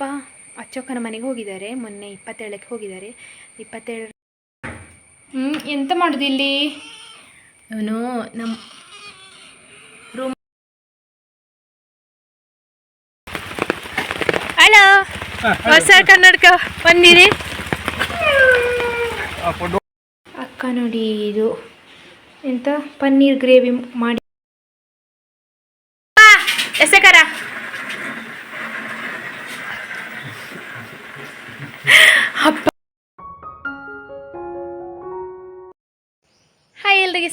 ಅಪ್ಪ ಅಚ್ಚಕ್ಕನ ಮನೆಗೆ ಹೋಗಿದ್ದಾರೆ. ಮೊನ್ನೆ ಇಪ್ಪತ್ತೇಳಕ್ಕೆ ಹೋಗಿದ್ದಾರೆ. ಇಪ್ಪತ್ತೇಳ ಹ್ಞೂ ಎಂತ ಮಾಡೋದು ಇಲ್ಲಿ? ಅವನು ನಮ್ಮ ರೂಮ್ ಹಲೋ ಹೊಸ ಕನ್ನಡಕ ಬಂದಿರಿ? ಅಕ್ಕ ನೋಡಿ ಇದು. ಎಂತ? ಪನ್ನೀರ್ ಗ್ರೇವಿ ಮಾಡಿ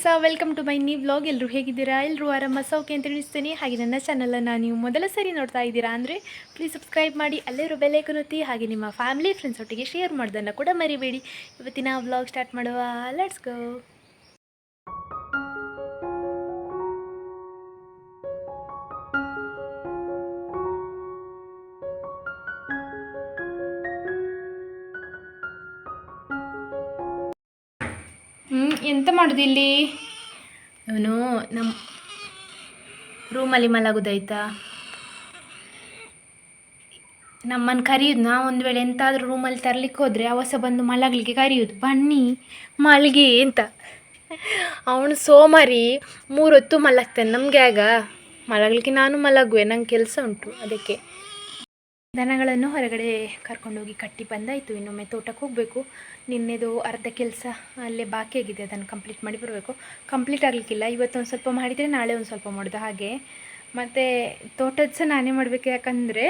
ಸಹ welcome to my new vlog ಎಲ್ಲರೂ ಹೇಗಿದ್ದೀರಾ? ಎಲ್ಲರೂ ಆರಾಮ? ಸೌಖ್ಯ ಅಂತ ತಿಳಿಸ್ತೀನಿ. ಹಾಗೆ ನನ್ನ ಚಾನಲನ್ನು ನೀವು ಮೊದಲ ಸರಿ ನೋಡ್ತಾ ಇದ್ದೀರಾ ಅಂದರೆ ಪ್ಲೀಸ್ ಸಬ್ಸ್ಕ್ರೈಬ್ ಮಾಡಿ ಅಲ್ಲಿರೋ ಬೆಲೆ ಒತ್ತಿ, ಹಾಗೆ ನಿಮ್ಮ ಫ್ಯಾಮಿಲಿ ಫ್ರೆಂಡ್ಸ್ ಒಟ್ಟಿಗೆ ಶೇರ್ ಮಾಡೋದನ್ನು ಕೂಡ ಮರಿಬೇಡಿ. ಇವತ್ತಿನ ವ್ಲಾಗ್ ಸ್ಟಾರ್ಟ್ ಮಾಡುವ ಲೆಟ್ಸ್ ಗೋ ಹ್ಞೂ ಎಂತ ಮಾಡೋದು ಇಲ್ಲಿ? ಅವನು ನಮ್ಮ ರೂಮಲ್ಲಿ ಮಲಗುದಾಯ್ತಾ? ನಮ್ಮನ್ನು ಕರೆಯೋದು, ನಾವು ಒಂದು ವೇಳೆ ಎಂತಾದರೂ ರೂಮಲ್ಲಿ ತರಲಿಕ್ಕೆ ಹೋದರೆ ಅವಸ ಬಂದು ಮಲಗಲಿಕ್ಕೆ ಕರೆಯೋದು. ಬನ್ನಿ, ಮಲಗಿ ಅಂತ. ಅವನು ಸೋಮಾರಿ, ಮೂರೊತ್ತು ಮಲಗ್ತಾನೆ ನಮಗೆ ಆಗ. ಮಲಗಲಿಕ್ಕೆ ನಾನು ಮಲಗುವೆ, ನಂಗೆ ಕೆಲಸ ಉಂಟು ಅದಕ್ಕೆ. ದನಗಳನ್ನು ಹೊರಗಡೆ ಕರ್ಕೊಂಡೋಗಿ ಕಟ್ಟಿ ಬಂದಾಯಿತು. ಇನ್ನೊಮ್ಮೆ ತೋಟಕ್ಕೆ ಹೋಗಬೇಕು. ನಿನ್ನೆದು ಅರ್ಧ ಕೆಲಸ ಅಲ್ಲೇ ಬಾಕಿ ಆಗಿದೆ. ಅದನ್ನು ಕಂಪ್ಲೀಟ್ ಮಾಡಿ ಬರಬೇಕು. ಕಂಪ್ಲೀಟ್ ಆಗಲಿಕ್ಕಿಲ್ಲ. ಇವತ್ತೊಂದು ಸ್ವಲ್ಪ ಮಾಡಿದರೆ ನಾಳೆ ಒಂದು ಸ್ವಲ್ಪ ಮಾಡೋದು ಹಾಗೆ. ಮತ್ತು ತೋಟದ ಸಹ ನಾನೇ ಮಾಡಬೇಕು. ಯಾಕಂದರೆ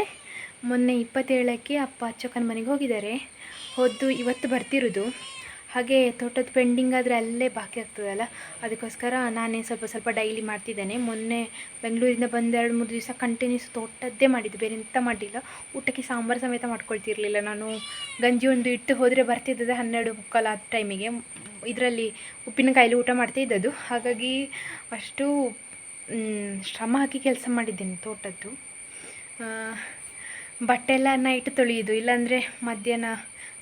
ಮೊನ್ನೆ ಇಪ್ಪತ್ತೇಳಕ್ಕೆ ಅಪ್ಪ ಅಚ್ಚಕ್ಕನ ಮನೆಗೆ ಹೋಗಿದ್ದಾರೆ. ಹೊದ್ದು ಇವತ್ತು ಬರ್ತಿರೋದು. ಹಾಗೆ ತೋಟದ ಪೆಂಡಿಂಗ್ ಆದರೆ ಅಲ್ಲೇ ಬಾಕಿ ಆಗ್ತದಲ್ಲ? ಅದಕ್ಕೋಸ್ಕರ ನಾನೇ ಸ್ವಲ್ಪ ಸ್ವಲ್ಪ ಡೈಲಿ ಮಾಡ್ತಿದ್ದೇನೆ. ಮೊನ್ನೆ ಬೆಂಗಳೂರಿಂದ ಬಂದು ಎರಡು, ಮೂರು ದಿವಸ ಕಂಟಿನ್ಯೂಸ್ ತೋಟದ್ದೇ ಮಾಡಿದ್ದು. ಬೇರೆ ಎಂಥ ಮಾಡಿಲ್ಲ. ಊಟಕ್ಕೆ ಸಾಂಬಾರು ಸಮೇತ ಮಾಡ್ಕೊಳ್ತಿರ್ಲಿಲ್ಲ ನಾನು. ಗಂಜಿ ಒಂದು ಇಟ್ಟು ಹೋದರೆ ಬರ್ತಿದ್ದದೆ ಹನ್ನೆರಡು ಮುಕ್ಕಾಲು ಆ ಟೈಮಿಗೆ ಇದರಲ್ಲಿ ಉಪ್ಪಿನಕಾಯಲ್ಲಿ ಊಟ ಮಾಡ್ತಾ ಇದ್ದದ್ದು. ಹಾಗಾಗಿ ಅಷ್ಟು ಶ್ರಮ ಹಾಕಿ ಕೆಲಸ ಮಾಡಿದ್ದೇನೆ ತೋಟದ್ದು. ಬಟ್ಟೆ ಎಲ್ಲ ನೈಟ್ ತೊಳೆಯೋದು. ಇಲ್ಲಾಂದರೆ ಮಧ್ಯಾಹ್ನ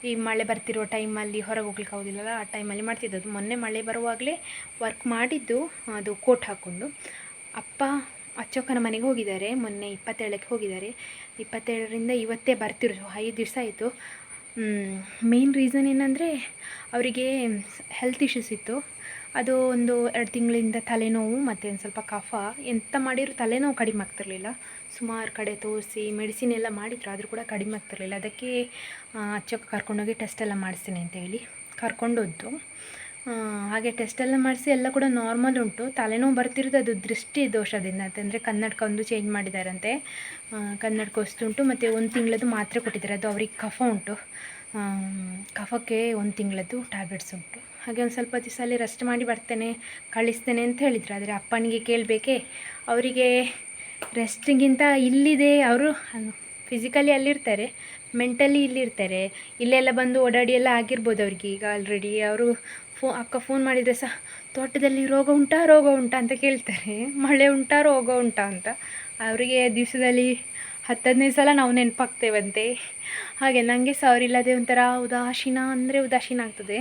ಈ ಮಳೆ ಬರ್ತಿರೋ ಟೈಮಲ್ಲಿ ಹೊರಗೆ ಹೋಗ್ಲಿಕ್ಕೆ ಆಗೋದಿಲ್ಲಲ್ಲ, ಆ ಟೈಮಲ್ಲಿ ಮಾಡ್ತಿದ್ದದ್ದು ಮೊನ್ನೆ ಮಳೆ ಬರುವಾಗಲೇ ವರ್ಕ್ ಮಾಡಿದ್ದು, ಅದು ಕೋಟ್ ಹಾಕ್ಕೊಂಡು. ಅಪ್ಪ ಅಚ್ಚಕ್ಕನ ಮನೆಗೆ ಹೋಗಿದ್ದಾರೆ, ಮೊನ್ನೆ ಇಪ್ಪತ್ತೇಳಕ್ಕೆ ಹೋಗಿದ್ದಾರೆ. ಇಪ್ಪತ್ತೇಳರಿಂದ ಇವತ್ತೇ ಬರ್ತಿರೋದು, ಐದು ದಿವಸ ಆಯಿತು. ಮೇನ್ ರೀಸನ್ ಏನಂದರೆ, ಅವರಿಗೆ ಹೆಲ್ತ್ ಇಶ್ಯೂಸ್ ಇತ್ತು. ಅದು ಒಂದು ಎರಡು ತಿಂಗಳಿಂದ ತಲೆನೋವು ಮತ್ತು ಒಂದು ಸ್ವಲ್ಪ ಕಫ. ಎಂತ ಮಾಡಿದ್ರು ತಲೆನೋವು ಕಡಿಮೆ ಆಗ್ತಿರಲಿಲ್ಲ. ಸುಮಾರು ಕಡೆ ತೋರಿಸಿ ಮೆಡಿಸಿನ್ ಎಲ್ಲ ಮಾಡಿದ್ರು, ಆದರೂ ಕೂಡ ಕಡಿಮೆ ಆಗ್ತಿರಲಿಲ್ಲ. ಅದಕ್ಕೆ ಅಚ್ಚಕ್ಕೆ ಕರ್ಕೊಂಡೋಗಿ ಟೆಸ್ಟ್ ಎಲ್ಲ ಮಾಡಿಸ್ತೀನಿ ಅಂತ ಹೇಳಿ ಕರ್ಕೊಂಡೋದ್ದು. ಹಾಗೆ ಟೆಸ್ಟ್ ಎಲ್ಲ ಮಾಡಿಸಿ ಎಲ್ಲ ಕೂಡ ನಾರ್ಮಲ್ ಉಂಟು. ತಲೆನೋವು ಬರ್ತಿರೋದು ಅದು ದೃಷ್ಟಿ ದೋಷದಿಂದ ಅಂತಂದರೆ ಕನ್ನಡಕ ಒಂದು ಚೇಂಜ್ ಮಾಡಿದಾರಂತೆ. ಕನ್ನಡಕ ಕನ್ನಡಕ ಉಂಟು ಮತ್ತು ಒಂದು ತಿಂಗಳದ್ದು ಮಾತ್ರೆ ಕೊಟ್ಟಿದ್ದಾರೆ. ಅದು ಅವ್ರಿಗೆ ಕಫ ಉಂಟು. ಕಫಕ್ಕೆ ಒಂದು ತಿಂಗಳದ್ದು ಟ್ಯಾಬ್ಲೆಟ್ಸ್ ಉಂಟು. ಹಾಗೆ ಒಂದು ಸ್ವಲ್ಪ ದಿವಸ ಅಲ್ಲಿ ರೆಸ್ಟ್ ಮಾಡಿ ಬರ್ತೇನೆ, ಕಳಿಸ್ತೇನೆ ಅಂತ ಹೇಳಿದರು. ಆದರೆ ಅಪ್ಪನಿಗೆ ಕೇಳಬೇಕೆ, ಅವರಿಗೆ ರೆಸ್ಟಿಗಿಂತ ಇಲ್ಲಿದೆ ಅವರು ಫಿಸಿಕಲಿ ಅಲ್ಲಿರ್ತಾರೆ ಮೆಂಟಲಿ ಇಲ್ಲಿರ್ತಾರೆ. ಇಲ್ಲೆಲ್ಲ ಬಂದು ಓಡಾಡಿ ಎಲ್ಲ ಆಗಿರ್ಬೋದು ಅವ್ರಿಗೆ. ಈಗ ಆಲ್ರೆಡಿ ಅವರು ಫೋ, ಅಕ್ಕ ಫೋನ್ ಮಾಡಿದರೆ ಸಹ, ತೋಟದಲ್ಲಿ ರೋಗ ಉಂಟಾ ರೋಗ ಉಂಟಾ ಅಂತ ಕೇಳ್ತಾರೆ. ಮಳೆ ಉಂಟಾ, ರೋಗ ಉಂಟಾ ಅಂತ. ಅವರಿಗೆ ದಿವಸದಲ್ಲಿ ಹತ್ತು ಹದಿನೈದು ಸಲ ನಾವು ನೆನಪಾಗ್ತೇವಂತೆ. ಹಾಗೆ ನನಗೆ ಸಹ ಅವರಿಲ್ಲದೆ ಒಂಥರ ಉದಾಸೀನ, ಅಂದರೆ ಉದಾಸೀನ ಆಗ್ತದೆ.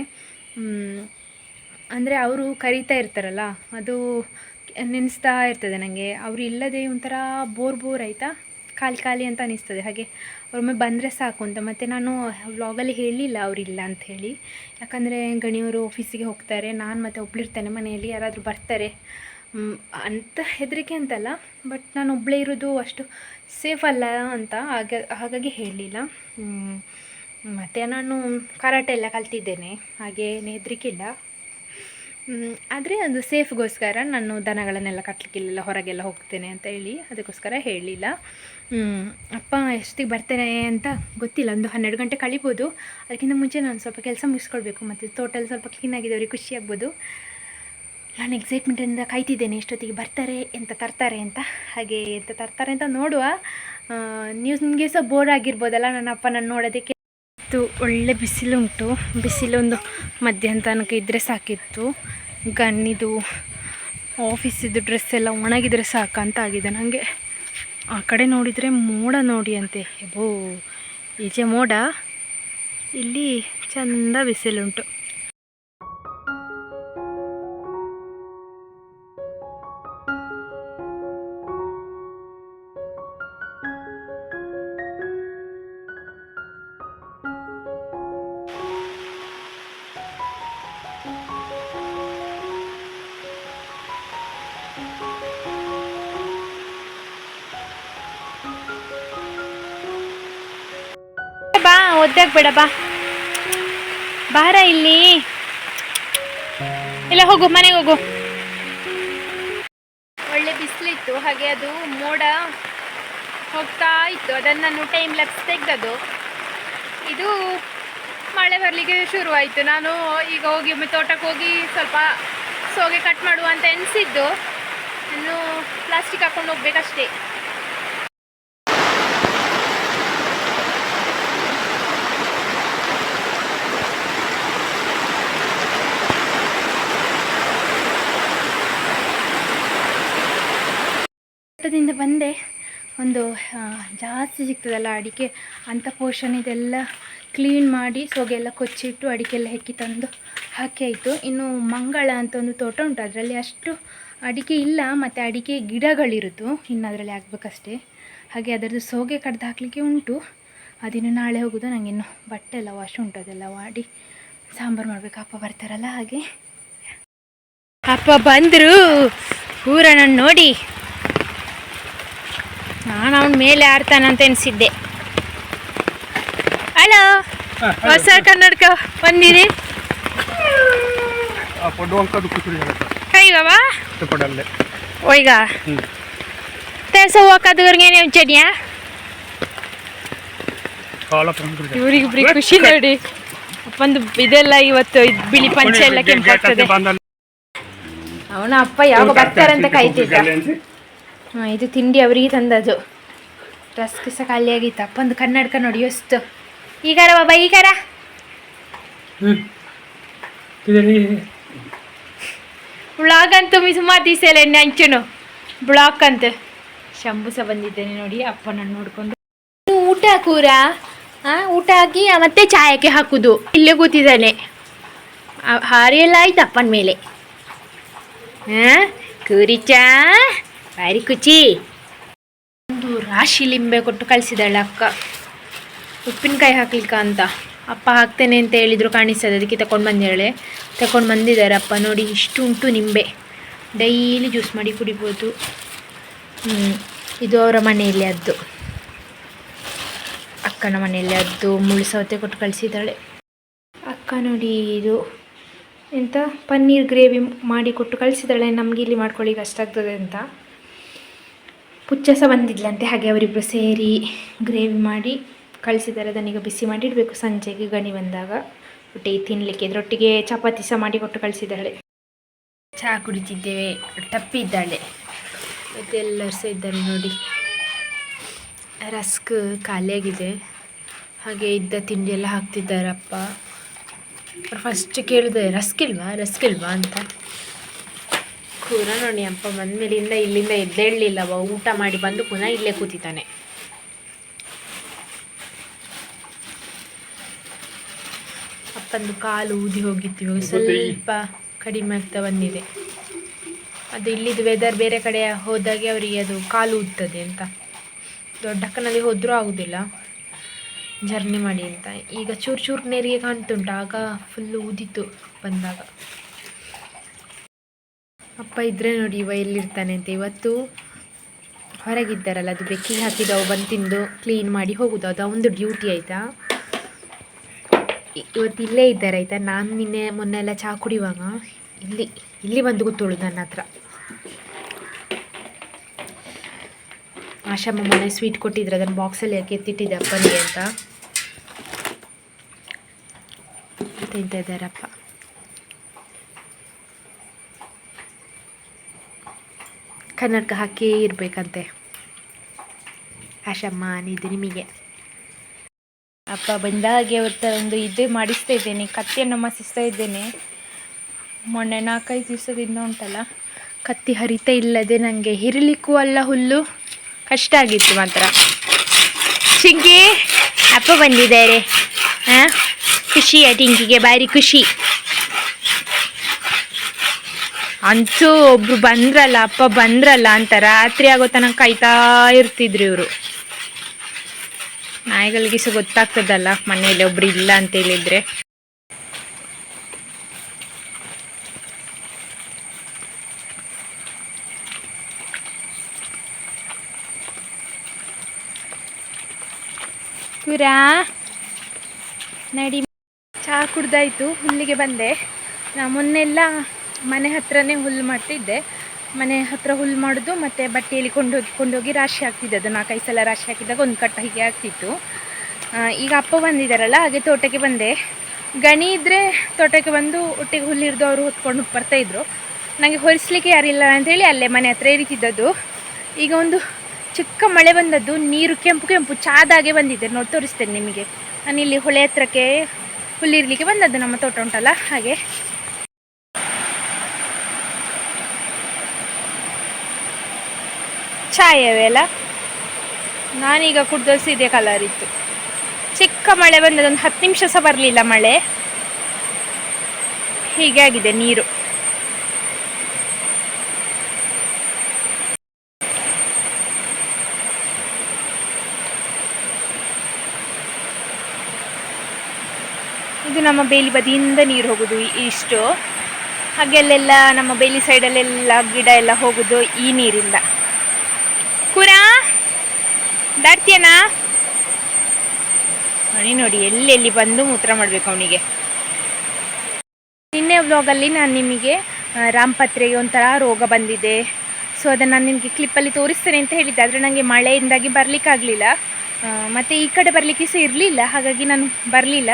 ಅಂದರೆ ಅವರು ಕರೀತಾ ಇರ್ತಾರಲ್ಲ, ಅದು ನೆನೆಸ್ತಾ ಇರ್ತದೆ ನನಗೆ ಅವರು ಇಲ್ಲದೆ ಒಂಥರ ಬೋರ್ ಬೋರ್ ಆಯಿತಾ? ಖಾಲಿ ಖಾಲಿ ಅಂತ ಅನಿಸ್ತದೆ. ಹಾಗೆ ಒಮ್ಮೆ ಬಂದರೆ ಸಾಕು ಅಂತ. ಮತ್ತು ನಾನು ವ್ಲಾಗಲ್ಲಿ ಹೇಳಿಲ್ಲ ಅವರಿಲ್ಲ ಅಂಥೇಳಿ ಯಾಕಂದರೆ ಗಣಿಯವರು ಆಫೀಸಿಗೆ ಹೋಗ್ತಾರೆ. ನಾನು ಮತ್ತು ಒಬ್ಳಿರ್ತೇನೆ ಮನೆಯಲ್ಲಿ. ಯಾರಾದರೂ ಬರ್ತಾರೆ. ಅಂತ ಹೆದರಿಕೆ ಅಂತಲ್ಲ. ಬಟ್ ನಾನು ಒಬ್ಬಳೇ ಇರೋದು ಅಷ್ಟು ಸೇಫ್ ಅಲ್ಲ ಅಂತ ಹಾಗೆ, ಹಾಗಾಗಿ ಹೇಳಲಿಲ್ಲ ಮತ್ತು ನಾನು ಕರಾಟೆ ಎಲ್ಲ ಕಲ್ತಿದ್ದೇನೆ, ಹಾಗೆ ಹೆದರಿಕಿಲ್ಲ ಆದರೆ ಅದು ಸೇಫ್ಗೋಸ್ಕರ ನಾನು ದನಗಳನ್ನೆಲ್ಲ ಕಟ್ಟಲಿಕ್ಕಿಲ್ಲ ಹೊರಗೆಲ್ಲ ಹೋಗ್ತೇನೆ ಅಂತ ಹೇಳಿ ಅದಕ್ಕೋಸ್ಕರ ಹೇಳಲಿಲ್ಲ ಅಪ್ಪ ಎಷ್ಟಿಗೆ ಬರ್ತೇನೆ ಅಂತ ಗೊತ್ತಿಲ್ಲ, ಒಂದು ಹನ್ನೆರಡು ಗಂಟೆ ಕಳಿಬೋದು. ಅದಕ್ಕಿಂತ ಮುಂಚೆ ನಾನು ಸ್ವಲ್ಪ ಕೆಲಸ ಮುಗಿಸ್ಕೊಳ್ಬೇಕು, ಮತ್ತು ತೋಟಲ್ಲಿ ಸ್ವಲ್ಪ ಕ್ಲೀನಾಗಿದ್ದವ್ರಿಗೆ ಖುಷಿ ಆಗ್ಬೋದು. ನಾನು ಎಕ್ಸೈಟ್ಮೆಂಟಿಂದ ಕಾಯ್ತಿದ್ದೇನೆ, ಎಷ್ಟೊತ್ತಿಗೆ ಬರ್ತಾರೆ, ಎಂತ ತರ್ತಾರೆ ಅಂತ. ಹಾಗೆ ಎಂತ ತರ್ತಾರೆ ಅಂತ ನೋಡುವ. ನೀವು ನಿಮಗೆ ಸಹ ಬೋರ್ ಆಗಿರ್ಬೋದಲ್ಲ, ನನ್ನ ಅಪ್ಪ ನಾನು ನೋಡೋದಕ್ಕೆ. ಇತ್ತು ಒಳ್ಳೆ ಬಿಸಿಲುಂಟು. ಬಿಸಿಲೊಂದು ಮಧ್ಯಾಹ್ನ ತನಕ ಇದ್ದರೆ ಸಾಕಿತ್ತು. ಗಣ್ಣಿದು ಆಫೀಸಿದ್ದು ಡ್ರೆಸ್ ಎಲ್ಲ ಒಣಗಿದರೆ ಸಾಕಂತ ಆಗಿದೆ ನನಗೆ ಆ ಕಡೆ ನೋಡಿದರೆ ಮೋಡ ನೋಡಿ ಅಂತೆ ಎಬೋ, ಈಚೆ ಮೋಡ. ಇಲ್ಲಿ ಚಂದ ಬಿಸಿಲುಂಟು. ಒದ್ದಾಗ್ಬೇಡ, ಬಾ. ಬಾರ ಇಲ್ಲಿ. ಇಲ್ಲ, ಹೋಗು, ಮನೆಗೆ ಹೋಗು. ಒಳ್ಳೆ ಬಿಸಿಲಿತ್ತು, ಹಾಗೆ ಅದು ಮೋಡ ಹೋಗ್ತಾ ಇತ್ತು. ಅದನ್ನು ನಾನು ಟೈಮ್ ಲ್ಯಾಪ್ಸ್ ತೆಗ್ದದು ಇದು ಮಳೆ ಬರಲಿಕ್ಕೆ ಶುರುವಾಯಿತು. ನಾನು ಈಗ ಹೋಗಿ ಒಮ್ಮೆ ತೋಟಕ್ಕೆ ಹೋಗಿ ಸ್ವಲ್ಪ ಸೋಗೆ ಕಟ್ ಮಾಡುವ ಅಂತ ಎನಿಸಿದ್ದು ಇನ್ನು ಪ್ಲಾಸ್ಟಿಕ್ ಹಾಕೊಂಡು ಹೋಗ್ಬೇಕಷ್ಟೇ. ತೋಟದಿಂದ ಬಂದೆ. ಒಂದು ಜಾಸ್ತಿ ಸಿಗ್ತದಲ್ಲ ಅಡಿಕೆ. ಅಂಥ ಪೋರ್ಷನ್ ಇದೆಲ್ಲ ಕ್ಲೀನ್ ಮಾಡಿ ಸೊಗೆ ಎಲ್ಲ ಕೊಚ್ಚಿಟ್ಟು ಅಡಿಕೆ ಎಲ್ಲ ಹೆಕ್ಕಿ ತಂದು ಹಾಕಿ ಆಯಿತು. ಇನ್ನು ಮಂಗಳ ಅಂತ ಒಂದು ತೋಟ ಉಂಟು. ಅದರಲ್ಲಿ ಅಷ್ಟು ಅಡಿಕೆ ಇಲ್ಲ. ಮತ್ತು ಅಡಿಕೆ ಗಿಡಗಳಿರುತ್ತು ಇನ್ನು ಅದರಲ್ಲಿ ಆಗಬೇಕಷ್ಟೇ ಹಾಗೆ ಅದರದ್ದು ಸೋಗೆ ಕಡ್ದು ಹಾಕಲಿಕ್ಕೆ ಉಂಟು. ಅದಿನ್ನು ನಾಳೆ ಹೋಗೋದು. ನನಗಿನ್ನು ಬಟ್ಟೆ ಎಲ್ಲ ವಾಶ್ ಉಂಟು. ಅದೆಲ್ಲ ಮಾಡಿ ಸಾಂಬಾರು ಮಾಡಬೇಕು. ಅಪ್ಪ ಬರ್ತಾರಲ್ಲ ಹಾಗೆ. ಅಪ್ಪ ಬಂದರು. ಊರನ್ನು ನೋಡಿ. ನಾನು ಅವನ ಮೇಲೆ ಆಡ್ತಾನಂತ ಎನಿಸಿದ್ದೆ. ಹಲೋ ಹೊಸ ಕನ್ನಡಕ ಬಂದಿರಿ? ಆ ಪೊಡ್ಡು ಅಂಕದು ಕುಸುರಿ ಹೇಳುತ್ತೆ ಕೈ ಬಾಬಾ ಪೊಡಲ್ಲೇ ಓಯ್ಗ ಹ್ಞೂ ತೆಸ ಹೋಗೋದವ್ರಿಗೆ ಪಂಕ್ರು ಇವ್ರಿಗಿಬ್ರಿಗೆ ಖುಷಿ ನೋಡಿ. ಒಂದು ಇದೆಲ್ಲ ಇವತ್ತು ಬಿಳಿ ಪಂಚೆ ಎಲ್ಲ ಕೆಂಪಾಗ್ತದೆ. ಅವನ ಅಪ್ಪ ಯಾವಾಗ ಬರ್ತಾರಂತ ಕಾಯ್ತಿದ್ದ? ಇದು ತಿಂಡಿ ಅವರಿಗೆ ತಂದದ್ದು. ರಸ್ಕ್ ಸಹ ಖಾಲಿ ಆಗಿತ್ತು ಅಪ್ಪಂದು ಕನ್ನಡಕ ನೋಡಿ ಎಷ್ಟು. ಈಗಾರ ಬಾಬಾ ಈಗಾರ. ಬ್ಲಾಗ್ ಅಂತೂ ಮಿ ಸುಮಾರು ದಿವಸ ಎಲ್ಲ ಎಣ್ಣೆ ಹಂಚುನು ಬ್ಲಾಕ್ ಅಂತ. ಶಂಭು ಸಹ ಬಂದಿದ್ದೇನೆ ನೋಡಿ ಅಪ್ಪನನ್ನು ನೋಡ್ಕೊಂಡು. ನೋಡಿಕೊಂಡು ಊಟ ಕೂರ. ಊಟ ಹಾಕಿ ಮತ್ತೆ ಚಾಯಕ್ಕೆ ಹಾಕುದು. ಇಲ್ಲೇ ಕೂತಿದ್ದಾನೆ. ಹಾರಿ ಎಲ್ಲ ಆಯ್ತು ಅಪ್ಪನ ಮೇಲೆ. ಹಾ ಕೂರಿ ಚಾ. ಬಾರಿ ಕುಚಿ. ಒಂದು ರಾಶಿ ಲಿಂಬೆ ಕೊಟ್ಟು ಕಳಿಸಿದಾಳೆ ಅಕ್ಕ. ಉಪ್ಪಿನಕಾಯಿ ಹಾಕ್ಲಿಕ್ಕ ಅಂತ. ಅಪ್ಪ ಹಾಕ್ತೇನೆ ಅಂತ ಹೇಳಿದ್ರು ಕಾಣಿಸ್ತದೆ, ಅದಕ್ಕೆ ತಗೊಂಡು ಬಂದೇಳೆ ತಗೊಂಡು ಬಂದಿದ್ದಾರೆ ಅಪ್ಪ, ನೋಡಿ ಇಷ್ಟು ಉಂಟು ನಿಂಬೆ. ಡೈಲಿ ಜ್ಯೂಸ್ ಮಾಡಿ ಕುಡಿಬೋದು. ಇದು ಅವರ ಮನೆಯಲ್ಲಿ ಅದ್ದು. ಅಕ್ಕನ ಮನೆಯಲ್ಲಿ ಅದ್ದು, ಮುಳ್ಳು ಸೌತೆ ಕೊಟ್ಟು ಕಳಿಸಿದ್ದಾಳೆ. ಅಕ್ಕ, ನೋಡಿ ಇದು. ಎಂತ? ಪನ್ನೀರ್ ಗ್ರೇವಿ ಮಾಡಿ ಕೊಟ್ಟು ಕಳಿಸಿದ್ದಾಳೆ. ನಮಗೆ ಇಲ್ಲಿ ಮಾಡ್ಕೊಳ್ಳಿಕ್ಕೆ ಅಷ್ಟಾಗ್ತದೆ ಅಂತ. ಪುಚ್ಚ ಸಹ ಬಂದಿದ್ಲಂತೆ, ಹಾಗೆ ಅವರಿಬ್ಬರು ಸೇರಿ ಗ್ರೇವಿ ಮಾಡಿ ಕಳಿಸಿದ್ದಾರೆ ಅದನ್ನೀಗ ಬಿಸಿ ಮಾಡಿ ಇಡಬೇಕು ಸಂಜೆಗೆ ಗಣಿ ಬಂದಾಗ ಒಟ್ಟಿಗೆ ತಿನ್ನಲಿಕ್ಕೆ ಇದರೊಟ್ಟಿಗೆ ಚಪಾತಿ ಸಹ ಮಾಡಿ ಕೊಟ್ಟು ಕಳಿಸಿದ್ದಾಳೆ ಚಹಾ ಕುಡಿತಿದ್ದೇವೆ. ಟಪ್ಪಿ ಇದ್ದಾಳೆ. ಮತ್ತು ಎಲ್ಲರೂ ಸಹ ಇದ್ದಾರೆ ನೋಡಿ. ರಸ್ಕ್ ಖಾಲಿಯಾಗಿದೆ. ಹಾಗೆ ಇದ್ದ ತಿಂಡಿ ಎಲ್ಲ ಹಾಕ್ತಿದ್ದಾರೆ ಅಪ್ಪ ಫಸ್ಟ್ ಕೇಳಿದೆ ರಸ್ಕ್ ಇಲ್ವಾ? ರಸ್ಕ್ ಅಂತ. ಕೂರ ನೋಡಿ ಅಪ್ಪ ಬಂದ್ಮೇಲಿಂದ ಇಲ್ಲಿಂದ ಎದ್ದೇಳಲಿಲ್ಲವ ಊಟ ಮಾಡಿ ಬಂದು ಪುನಃ ಇಲ್ಲೇ ಕೂತಿದ್ದಾನೆ. ಅಪ್ಪಂದು ಕಾಲು ಊದಿ ಹೋಗಿತ್ತು ಇವಾಗ ಸ್ವಲ್ಪ ಕಡಿಮೆ ಆಗ್ತಾ ಬಂದಿದೆ. ಅದು ಇಲ್ಲಿದ್ದು ವೆದರ್ ಬೇರೆ ಕಡೆ ಹೋದಾಗೆ ಅವರಿಗೆ ಅದು ಕಾಲು ಊದ್ತದೆ ಅಂತ. ದೊಡ್ಡಕ್ಕನಲ್ಲಿ ಹೋದರೂ ಆಗುದಿಲ್ಲ. ಜರ್ನಿ ಮಾಡಿ ಅಂತ. ಈಗ ಚೂರು ಚೂರು ನೀರಿಗೆ ಕಾಣ್ತುಂಟು ಆಗ ಫುಲ್ ಊದಿತ್ತು ಬಂದಾಗ. ಅಪ್ಪ ಇದ್ರೆ ನೋಡಿ, ಇವ ಎಲ್ಲಿರ್ತಾನೆ ಅಂತ. ಇವತ್ತು ಹೊರಗಿದ್ದಾರಲ್ಲ, ಅದು ಬೆಕ್ಕಿಗೆ ಹಾಕಿದವು ಬಂದು ತಿಂದು ಕ್ಲೀನ್ ಮಾಡಿ ಹೋಗೋದು. ಅದು ಒಂದು ಡ್ಯೂಟಿ ಆಯಿತಾ? ಇವತ್ತು ಇಲ್ಲೇ ಇದ್ದಾರೆ, ಆಯಿತಾ? ನಾನು ನಿನ್ನೆ ಮೊನ್ನೆ ಎಲ್ಲ ಚಹಾ ಕುಡಿಯುವಾಗ ಇಲ್ಲಿ ಇಲ್ಲಿ ಬಂದು ಕೂತೋಳು ನನ್ನ ಹತ್ರ. ಆಶಮ್ಮ ಮನೆ ಸ್ವೀಟ್ ಕೊಟ್ಟಿದ್ರು, ಅದನ್ನು ಬಾಕ್ಸಲ್ಲಿ ಯಾಕೆ ಎತ್ತಿಟ್ಟಿದ್ದೆ ಅಪ್ಪನಿಗೆ ಅಂತ. ತಿಂತಾ ಕನ್ನಡಕ ಹಾಕಿ ಇರಬೇಕಂತೆ. ಆಶಮ್ಮ ಇದು ನಿಮಗೆ. ಅಪ್ಪ ಬಂದಾಗೆ ಅವತ್ತ ಒಂದು ಇದು ಮಾಡಿಸ್ತಾ ಇದ್ದೇನೆ ಕತ್ತಿಯನ್ನು ಮಸಿಸ್ತಾ ಇದ್ದೇನೆ. ಮೊನ್ನೆ ನಾಲ್ಕೈದು ದಿವಸದಿಂದ ಉಂಟಲ್ಲ? ಕತ್ತಿ ಹರಿತ ಇಲ್ಲದೆ ನನಗೆ ಹಿರಿಲಿಕ್ಕೂ ಅಲ್ಲ ಹುಲ್ಲು. ಕಷ್ಟ ಆಗಿತ್ತು ಮಾತ್ರ. ಚಿಂಕಿ ಅಪ್ಪ ಬಂದಿದ್ದಾರೆ. ಹಾಂ ಖುಷಿಯ ಟಿಂಕಿಗೆ ಭಾರಿ ಖುಷಿ. ಅಂತೂ ಒಬ್ರು ಬಂದ್ರಲ್ಲ, ಅಪ್ಪ ಬಂದ್ರಲ್ಲ ಅಂತ ರಾತ್ರಿ ಆಗೋ ತನಕ ಕಾಯ್ತಾ ಇರ್ತಿದ್ರು ಇವರು. ನಾಯಿಗಳಿಗೆ ಸಹ ಗೊತ್ತಾಗ್ತದಲ್ಲ, ಮನೆಯಲ್ಲಿ ಒಬ್ರು ಇಲ್ಲ ಅಂತ ಹೇಳಿದ್ರೆ. ಕುರಾ, ನಡಿ. ಚಹಾ ಕುಡ್ದಾಯ್ತು ಹುಲ್ಲಿಗೆ ಬಂದೆ. ನಾ ಮೊನ್ನೆಲ್ಲ ಮನೆ ಹತ್ರನೇ ಹುಲ್ಲು ಮಾಡ್ತಿದ್ದೆ. ಮನೆ ಹತ್ರ ಹುಲ್ಲು ಮಾಡೋದು ಮತ್ತು ಬಟ್ಟೆಯಲ್ಲಿ ಕೊಂಡೋಗಿ ಕೊಂಡೋಗಿ ರಾಶಿ ಹಾಕ್ತಿದ್ದೆ. ಅದು ನಾಲ್ಕೈದು ಸಲ ರಾಶಿ ಹಾಕಿದಾಗ ಒಂದು ಕಟ್ಟ ಹೀಗೆ ಆಗ್ತಿತ್ತು. ಈಗ ಅಪ್ಪ ಬಂದಿದ್ದಾರಲ್ಲ ಹಾಗೆ ತೋಟಕ್ಕೆ ಬಂದೆ. ಗಣಿ ಇದ್ದರೆ ತೋಟಕ್ಕೆ ಬಂದು ಒಟ್ಟಿಗೆ ಹುಲ್ಲು ಹಿಡಿದು ಅವರು ಹೊತ್ಕೊಂಡು ಬರ್ತಾಯಿದ್ರು ನನಗೆ ಹೊರಿಸ್ಲಿಕ್ಕೆ ಯಾರಿಲ್ಲ ಅಂಥೇಳಿ ಅಲ್ಲೇ ಮನೆ ಹತ್ರ ಇರಿತಿದ್ದದ್ದು ಈಗ ಒಂದು ಚಿಕ್ಕ ಮಳೆ ಬಂದದ್ದು, ನೀರು ಕೆಂಪು ಕೆಂಪು ಚಾದಾಗೆ ಬಂದಿದೆ. ನೋಡಿ, ತೋರಿಸ್ತೇನೆ ನಿಮಗೆ. ನಾನು ಇಲ್ಲಿ ಹೊಳೆ ಹತ್ರಕ್ಕೆ ಹುಲ್ಲಿರಲಿಕ್ಕೆ ಬಂದದ್ದು ನಮ್ಮ ತೋಟ ಉಂಟಲ್ಲ, ಹಾಗೆ. ಚಾಯವೇ ಅಲ್ಲ ನಾನೀಗ ಕುಡ್ದು ಇದೇ ಕಲರ್ ಇತ್ತು ಚಿಕ್ಕ ಮಳೆ ಬಂದದ್ದು ಒಂದು ಹತ್ತು ನಿಮಿಷ ಸಹ ಬರಲಿಲ್ಲ ಮಳೆ. ಹೀಗೆ ಆಗಿದೆ ನೀರು. ಇದು ನಮ್ಮ ಬೇಲಿ ಬದಿಯಿಂದ ನೀರು ಹೋಗುದು ಇಷ್ಟು. ಹಾಗೆ ಅಲ್ಲೆಲ್ಲ ನಮ್ಮ ಬೇಲಿ ಸೈಡಲ್ಲೆಲ್ಲ ಗಿಡ ಎಲ್ಲ ಹೋಗುದು ಈ ನೀರಿಂದ. ದಾಟ್ತೀಯನಾ? ನೋಡಿ ನೋಡಿ, ಎಲ್ಲೆಲ್ಲಿ ಬಂದು ಮೂತ್ರ ಮಾಡಬೇಕು ಅವನಿಗೆ? ನಿನ್ನೆ ವ್ಲಾಗಲ್ಲಿ ನಾನು ನಿಮಗೆ ರಾಮ್ ರಾಮಪತ್ರೆಗೆ ಒಂಥರ ರೋಗ ಬಂದಿದೆ. ಸೊ ಅದನ್ನು ನಾನು ನಿಮಗೆ ಕ್ಲಿಪ್ಪಲ್ಲಿ ತೋರಿಸ್ತೇನೆ ಅಂತ ಹೇಳಿದ್ದೆ. ಆದರೆ ನನಗೆ ಮಳೆಯಿಂದಾಗಿ ಬರಲಿಕ್ಕಾಗಲಿಲ್ಲ. ಮತ್ತು ಈ ಕಡೆ ಬರಲಿಕ್ಕೆ ಸಹ ಇರಲಿಲ್ಲ. ಹಾಗಾಗಿ ನಾನು ಬರಲಿಲ್ಲ.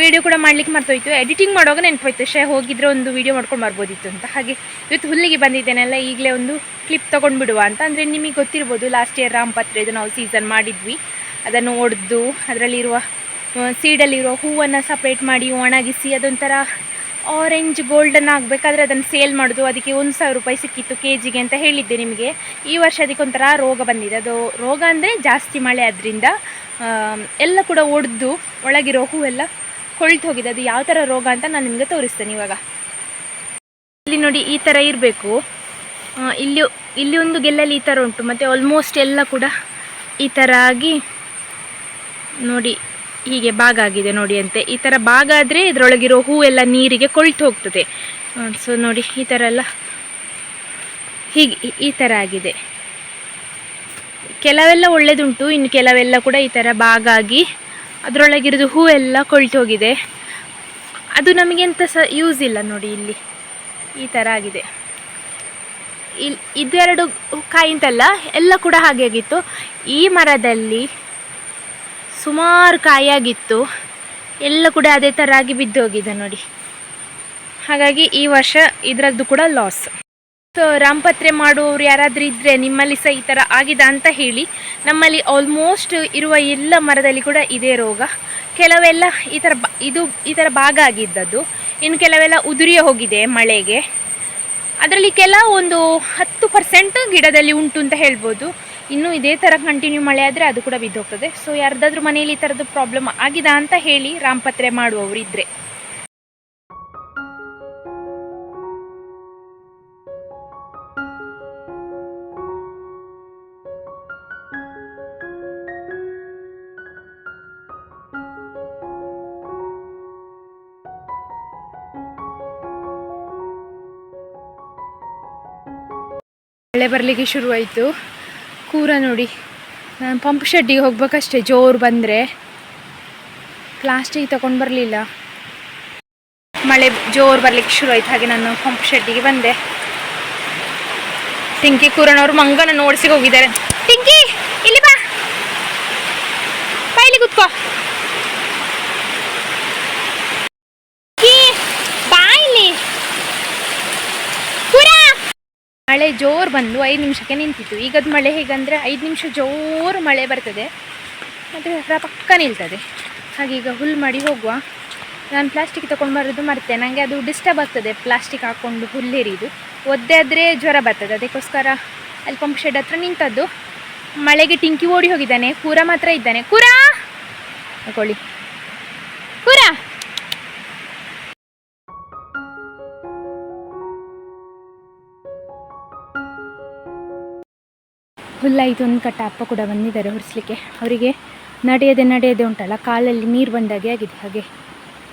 ವಿಡಿಯೋ ಕೂಡ ಮಾಡ್ಲಿಕ್ಕೆ ಮರ್ತೋಯ್ತು. ಎಡಿಟಿಂಗ್ ಮಾಡುವಾಗ ನೆನಪೋಯ್ತು ಶೇ ಹೋಗಿದ್ರೆ ಒಂದು ವಿಡಿಯೋ ಮಾಡ್ಕೊಂಡು ಬರ್ಬೋದಿತ್ತು ಅಂತ. ಹಾಗೆ ಇವತ್ತು ಹುಲ್ಲಿಗೆ ಬಂದಿದ್ದೇನೆಲ್ಲ, ಈಗಲೇ ಒಂದು ಕ್ಲಿಪ್ ತೊಗೊಂಡು ಬಿಡುವ ಅಂತ. ಅಂದರೆ ನಿಮಗೆ ಗೊತ್ತಿರ್ಬೋದು ಲಾಸ್ಟ್ ಇಯರ್ ರಾಮಪತ್ರೆದು ನಾವು ಸೀಸನ್ ಮಾಡಿದ್ವಿ. ಅದನ್ನು ಒಡೆದು, ಅದರಲ್ಲಿರುವ ಸೀಡಲ್ಲಿರುವ ಹೂವನ್ನು ಸಪ್ರೇಟ್ ಮಾಡಿ ಒಣಗಿಸಿ, ಅದೊಂಥರ ಆರೆಂಜ್ ಗೋಲ್ಡನ್ ಆಗಬೇಕಾದ್ರೆ ಅದನ್ನು ಸೇಲ್ ಮಾಡೋದು. ಅದಕ್ಕೆ ಒಂದು ಸಾವಿರ ರೂಪಾಯಿ ಸಿಕ್ಕಿತ್ತು ಕೆ ಜಿಗೆ ಅಂತ ಹೇಳಿದ್ದೆ ನಿಮಗೆ. ಈ ವರ್ಷ ಅದಕ್ಕೆ ಒಂಥರ ರೋಗ ಬಂದಿದೆ. ಅದು ರೋಗ ಅಂದರೆ ಜಾಸ್ತಿ ಮಳೆ ಅದರಿಂದ ಎಲ್ಲ ಕೂಡ ಒಡೆದು, ಒಳಗಿರೋ ಹೂವೆಲ್ಲ ಕೊಳ್ತು ಹೋಗಿದೆ. ಅದು ಯಾವ ಥರ ರೋಗ ಅಂತ ನಾನು ನಿಮಗೆ ತೋರಿಸ್ತೇನೆ ಇವಾಗ. ಇಲ್ಲಿ ನೋಡಿ ಈ ಥರ ಇರಬೇಕು. ಇಲ್ಲಿ ಇಲ್ಲಿ ಒಂದು ಗೆಲ್ಲಲ್ಲಿ ಈ ಥರ ಉಂಟು. ಮತ್ತು ಆಲ್ಮೋಸ್ಟ್ ಎಲ್ಲ ಕೂಡ ಈ ಥರ ಆಗಿ ನೋಡಿ ಹೀಗೆ ಭಾಗ ಆಗಿದೆ ನೋಡಿ ಅಂತೆ. ಈ ಥರ ಭಾಗ ಆದರೆ ಇದರೊಳಗಿರೋ ಎಲ್ಲ ನೀರಿಗೆ ಕೊಳ್ತು ಹೋಗ್ತದೆ. ಸೊ ನೋಡಿ ಈ ಥರ ಎಲ್ಲ ಹೀಗೆ ಈ- ಥರ ಆಗಿದೆ. ಕೆಲವೆಲ್ಲ ಒಳ್ಳೇದುಂಟು. ಇನ್ನು ಕೆಲವೆಲ್ಲ ಕೂಡ ಈ ಥರ ಭಾಗ ಆಗಿ ಅದರೊಳಗಿರೋದು ಹೂ ಎಲ್ಲ ಹೋಗಿದೆ ಅದು ನಮಗೆಂತ ಸಹ ಯೂಸ್ ಇಲ್ಲ ನೋಡಿ ಇಲ್ಲಿ. ಈ ಥರ ಆಗಿದೆ. ಇಲ್ಲಿ ಇದೆರಡು ಕಾಯಿ ಅಂತಲ್ಲ ಎಲ್ಲ ಕೂಡ ಹಾಗೆ ಆಗಿತ್ತು. ಈ ಮರದಲ್ಲಿ ಸುಮಾರು ಕಾಯಾಗಿತ್ತು ಎಲ್ಲ ಕೂಡ ಅದೇ ಥರ ಆಗಿ ಬಿದ್ದೋಗಿದೆ ನೋಡಿ. ಹಾಗಾಗಿ ಈ ವರ್ಷ ಇದರದ್ದು ಕೂಡ ಲಾಸ್ ಸೊ ರಾಮಪತ್ರೆ ಮಾಡುವವರು ಯಾರಾದರೂ ಇದ್ದರೆ ನಿಮ್ಮಲ್ಲಿ ಸಹ ಈ ಥರ ಆಗಿದೆ ಅಂತ ಹೇಳಿ, ನಮ್ಮಲ್ಲಿ ಆಲ್ಮೋಸ್ಟ್ ಇರುವ ಎಲ್ಲ ಮರದಲ್ಲಿ ಕೂಡ ಇದೇ ರೋಗ. ಕೆಲವೆಲ್ಲ ಈ ಥರ ಇದು ಈ ಥರ ಭಾಗ ಆಗಿದ್ದದ್ದು. ಇನ್ನು ಕೆಲವೆಲ್ಲ ಉದುರಿಯ ಹೋಗಿದೆ ಮಳೆಗೆ. ಅದರಲ್ಲಿ ಕೆಲ ಒಂದು ಹತ್ತು ಪರ್ಸೆಂಟ್ ಗಿಡದಲ್ಲಿ ಉಂಟು ಅಂತ ಹೇಳ್ಬೋದು. ಇನ್ನು ಇದೇ ಥರ ಕಂಟಿನ್ಯೂ ಮಳೆ ಆದರೆ ಅದು ಕೂಡ ಬಿದ್ದೋಗ್ತದೆ. ಸೊ ಯಾರ್ದಾದ್ರೂ ಮನೆಯಲ್ಲಿ ಈ ಥರದ್ದು ಪ್ರಾಬ್ಲಮ್ ಆಗಿದೆ ಅಂತ ಹೇಳಿ ರಾಮಪತ್ರೆ ಮಾಡುವವರು ಇದ್ದರೆ ಮಳೆ ಬರಲಿಕ್ಕೆ ಶುರುವಾಯಿತು. ಕೂರ ನೋಡಿ. ನಾನು ಪಂಪ್ ಶೆಡ್ಡಿಗೆ ಹೋಗ್ಬೇಕಷ್ಟೆ, ಜೋರು ಬಂದರೆ. ಪ್ಲಾಸ್ಟಿಕ್ ತಗೊಂಡು ಬರಲಿಲ್ಲ. ಮಳೆ ಜೋರು ಬರಲಿಕ್ಕೆ ಶುರುವಾಯಿತು, ಹಾಗೆ ನಾನು ಪಂಪ್ ಶೆಡ್ಡಿಗೆ ಬಂದೆ. ಟಿಂಕಿ ಕೂರನವರು. ಮಂಗನ ನೋಡಿಸಿ ಹೋಗಿದ್ದಾರೆ ಟಿಂಕಿ ಇಲ್ಲಿ ಬಾ ಬಾ ಇಲ್ಲಿ ಕುತ್ಕೋ ಟಿಂಕಿ, ಬಾ ಇಲ್ಲಿ ಕೂರ ಮಳೆ ಜೋರು ಬಂದು ಐದು ನಿಮಿಷಕ್ಕೆ ನಿಂತಿತ್ತು. ಈಗದ ಮಳೆ ಹೇಗಂದರೆ ಐದು ನಿಮಿಷ ಜೋರು ಮಳೆ ಬರ್ತದೆ. ಮತ್ತು ಪಕ್ಕ ನಿಲ್ತದೆ. ಹಾಗೆ ಈಗ ಹುಲ್ ಮಾಡಿ ಹೋಗುವ. ನಾನು ಪ್ಲಾಸ್ಟಿಕ್ ತೊಗೊಂಡು ಬರೋದು ಮರ್ತೆ. ನನಗೆ ಅದು ಡಿಸ್ಟರ್ಬ್ ಆಗ್ತದೆ ಪ್ಲಾಸ್ಟಿಕ್ ಹಾಕ್ಕೊಂಡು ಹುಲ್ಲೆರಿದು ಒದ್ದೆ ಆದರೆ ಜ್ವರ ಬರ್ತದೆ. ಅದಕ್ಕೋಸ್ಕರ ಅಲ್ಲಿ ಪಂಪ್ ಶೆಡ್ ಹತ್ರ ನಿಂತದ್ದು. ಮಳೆಗೆ ಟಿಂಕಿ ಓಡಿ ಹೋಗಿದ್ದಾನೆ. ಕೂರ ಮಾತ್ರ ಇದ್ದಾನೆ. ಕೂರ! ತಗೊಳ್ಳಿ. ಹುಲ್ಲಾಯಿತು ಒಂದು ಕಟ್ಟ ಅಪ್ಪ ಕೂಡ ಬಂದಿದ್ದಾರೆ ಹೊರಿಸ್ಲಿಕ್ಕೆ. ಅವರಿಗೆ ನಡೆಯದೆ ನಡೆಯದೆ ಉಂಟಲ್ಲ, ಕಾಲಲ್ಲಿ ನೀರು ಬಂದಾಗೆ ಆಗಿದೆ. ಹಾಗೆ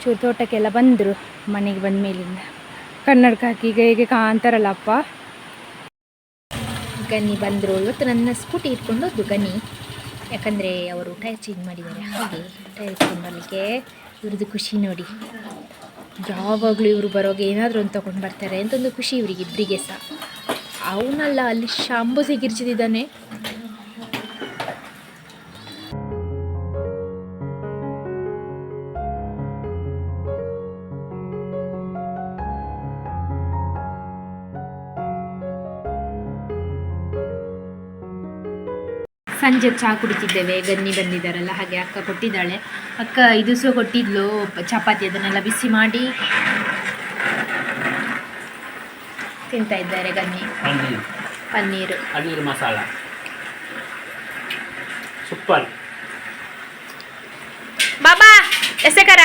ಚೂರು ತೋಟಕ್ಕೆಲ್ಲ ಬಂದರು ಮನೆಗೆ ಬಂದ ಮೇಲಿಂದ. ಕನ್ನಡಕ ಹಾಕಿ ಈಗ ಹೇಗೆ ಕಾಣ್ತಾರಲ್ಲ ಅಪ್ಪ? ಗನಿ ಬಂದರು ಇವತ್ತು ನನ್ನ ಸ್ಕೂಟಿ ಇಟ್ಕೊಂಡು ಹೋದ್ದು ಗನಿ. ಯಾಕಂದರೆ ಅವರು ಟೈರ್ ಚೇಂಜ್ ಮಾಡಿದ್ದಾರೆ. ಹಾಗೆ ಟೈರ್ ಚೇಂಜ್ ಮಾಡಲಿಕ್ಕೆ ಇವ್ರದ್ದು ಖುಷಿ ನೋಡಿ. ಯಾವಾಗಲೂ ಇವರು ಬರೋಗೆ ಏನಾದರೂ ಒಂದು ತೊಗೊಂಡು ಬರ್ತಾರೆ ಅಂತ ಒಂದು ಖುಷಿ ಇವರಿಗೆ ಇಬ್ಬರಿಗೆ ಸಹ ಅವನಲ್ಲ, ಅಲ್ಲಿ ಶಾಂಬು ಸಿಗಿರ್ಚಿದ್ದಾನೆ ಸಂಜೆ ಚಹಾ ಕುಡಿತಿದ್ದೇವೆ, ಗನ್ನಿ ಬಂದಿದ್ದಾರಲ್ಲ, ಹಾಗೆ ಅಕ್ಕ ಕೊಟ್ಟಿದ್ದಾಳೆ. ಅಕ್ಕ, ಇದು ಸಹ ಕೊಟ್ಟಿದ್ಲು, ಚಪಾತಿ ಅದನ್ನೆಲ್ಲ ಬಿಸಿ ಮಾಡಿ. ತಿಂತಾ ಇದ್ದಾರೆ ಗನ್ನಿ. ಪನ್ನೀರ್. ಪನ್ನೀರು. ಪನ್ನೀರ್ ಮಸಾಲ. ಸೂಪರ್. ಬಾಬಾ ಎಸೆಕರ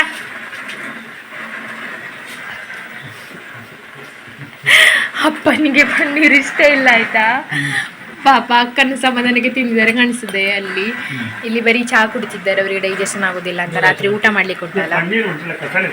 ಅಪ್ಪನಿಗೆ ಪನ್ನೀರ್ ಇಷ್ಟ ಇಲ್ಲ ಆಯ್ತಾ? ಪಾಪ ಅಕ್ಕನ ಸಮಾಧಾನಕ್ಕೆ ನನಗೆ ತಿಂದಿದ್ದಾರೆ ಕಾಣಿಸಿದೆ ಅಲ್ಲಿ. ಇಲ್ಲಿ ಬರೀ ಚಹಾ ಕುಡಿತಿದ್ದಾರೆ ಅವರಿಗೆ ಡೈಜೆಷನ್ ಆಗೋದಿಲ್ಲ ಅಂತ. ರಾತ್ರಿ ಊಟ ಮಾಡ್ಲಿಕ್ಕೆ ಕೊಟ್ಟಲ್ಲ ಉಂಟಲ್ಲ?